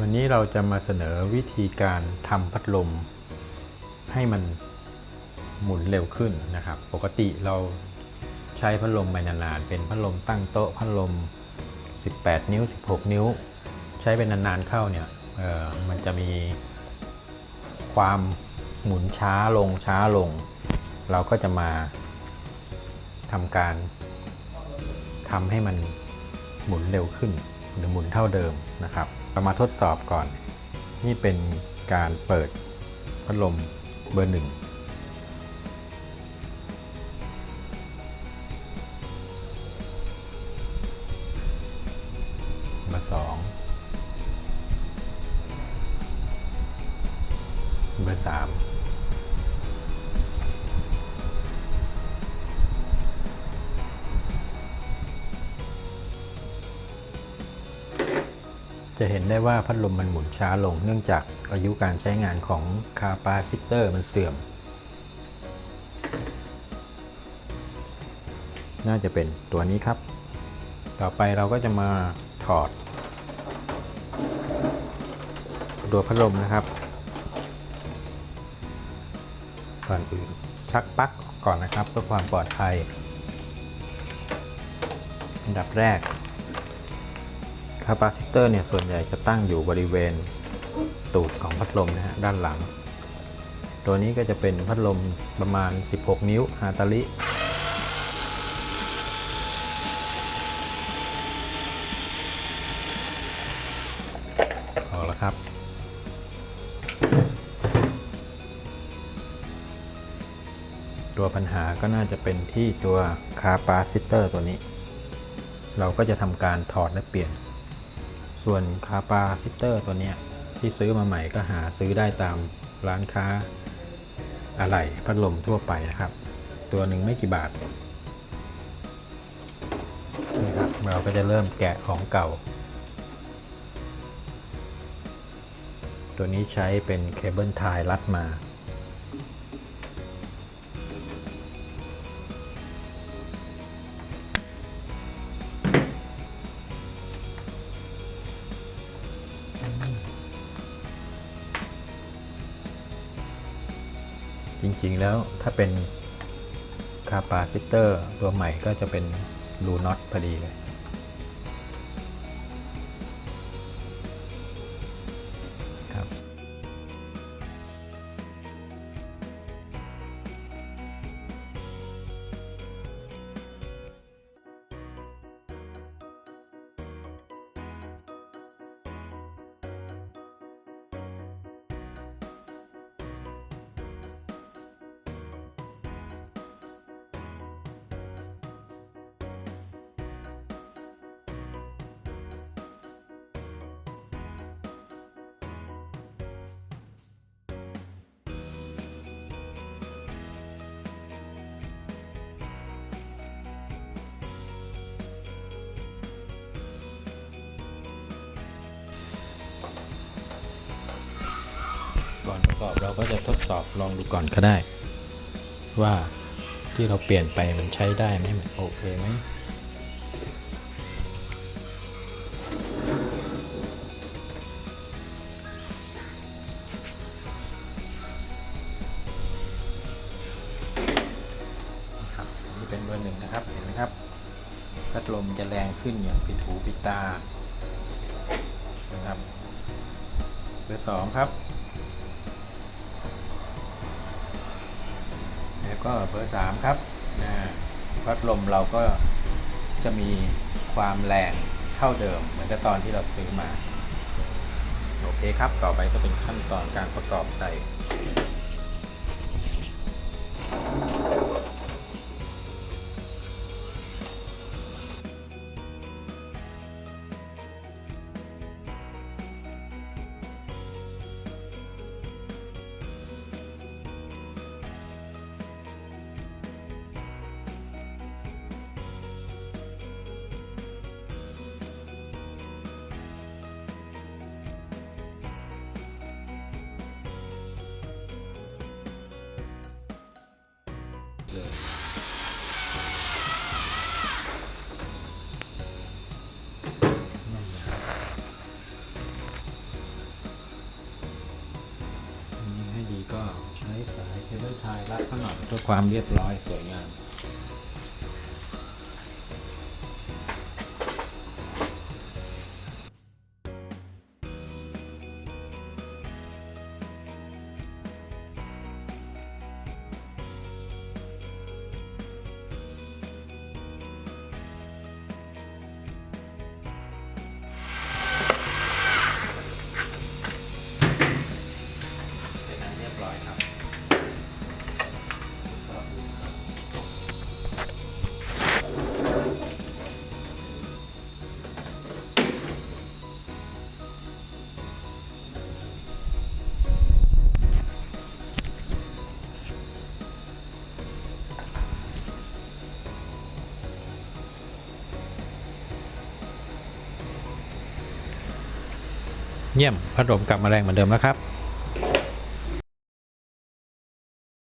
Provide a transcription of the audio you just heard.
วันนี้เราจะมาเสนอวิธีการทำพัดลม ให้มันหมุนเร็วขึ้นนะครับ ปกติเราใช้พัดลมไปนานๆ เป็นพัดลมตั้งโต๊ะพัดลม 18 นิ้ว 16 นิ้ว ใช้เป็นนานๆเข้าเนี่ยมันจะมีความหมุนช้าลงช้าลง เราก็จะมาทำการทำให้มันหมุนเร็วขึ้น หรือหมุนเท่าเดิมนะครับ เรามาทดสอบก่อน นี่เป็นการเปิดพัดลมเบอร์หนึ่งเบอร์สองเบอร์สาม จะเห็นได้ว่าพัดลมมันหมุนช้าลง เนื่องจากอายุการใช้งานของคาปาซิเตอร์มันเสื่อม น่าจะเป็นตัวนี้ครับ ต่อไปเราก็จะมาถอดตัวพัดลมนะครับ ก่อนอื่นชักปลั๊กก่อนนะครับเพื่อความปลอดภัย อันดับแรก คาปาซิเตอร์เนี่ยส่วนใหญ่จะตั้งอยู่บริเวณตูดของพัดลมนะฮะด้านหลัง ตัวนี้ก็จะเป็นพัดลมประมาณ 16 นิ้วฮาตาลิออกแล้วครับ ตัวปัญหาก็น่าจะเป็นที่ตัวคาปาซิเตอร์ตัวนี้ เราก็จะทำการถอดและเปลี่ยน ส่วนคาปาซิเตอร์ตัวเนี้ยที่ซื้อมาใหม่ก็หาซื้อได้ตามร้านค้าอะไหล่พัดลมทั่วไปนะครับ ตัวหนึ่งไม่กี่บาทนี่ครับเราก็จะเริ่มแกะของเก่า ตัวนี้ใช้เป็นเคเบิลไทยรัดมา จริงๆ แล้วถ้าเป็นคาปาซิเตอร์ตัวใหม่ก็จะเป็นรูน็อตพอดีเลย ก่อนประกอบเราก็จะทดสอบลองดูก่อนก็ได้ ว่าที่เราเปลี่ยนไปมันใช้ได้ไหมมันโอเคไหมครับนี่เป็นเบอร์หนึ่งนะครับ เห็นไหมครับ พัดลมจะแรงขึ้นอย่างปิดหูปิดตานะครับเบอร์สองครับ ก็เบอร์สามครับนะพัดลมเราก็จะมีความแรงเท่าเดิม เหมือนกับตอนที่เราซื้อมา โอเคครับ ต่อไปก็เป็นขั้นตอนการประกอบใส่ เลย ให้ดีก็ใช้สายเคเบิลไทยรัดข้างหน่อยเพื่อความเรียบร้อยสวย เยี่ยมพัดลมกลับมาแรงเหมือนเดิมแล้วครับ